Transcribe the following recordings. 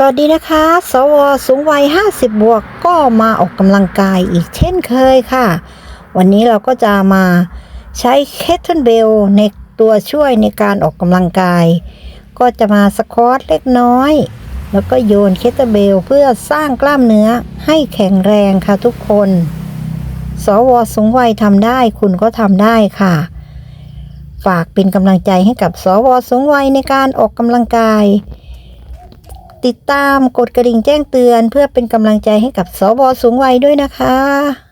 สวัสดีนะคะ สวสูงวัย 50 บวกก็มาออกกำลังกายอีกเช่นเคยค่ะ วันนี้เราก็จะมาใช้เคทเทิลเบลในตัวช่วยในการออกกำลังกาย ก็จะมาสควอตเล็กน้อย แล้วก็โยนเคทเทิลเบลเพื่อสร้างกล้ามเนื้อให้แข็งแรงค่ะทุกคน สวสูงวัยทำได้คุณก็ทำได้ค่ะ ฝากเป็นกำลังใจให้กับสวสูงวัยในการออกกำลังกาย ติดตามกดกระดิ่งแจ้งเตือน เพื่อเป็นกำลังใจให้กับสวสูงวัยด้วยนะคะ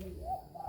Yeah.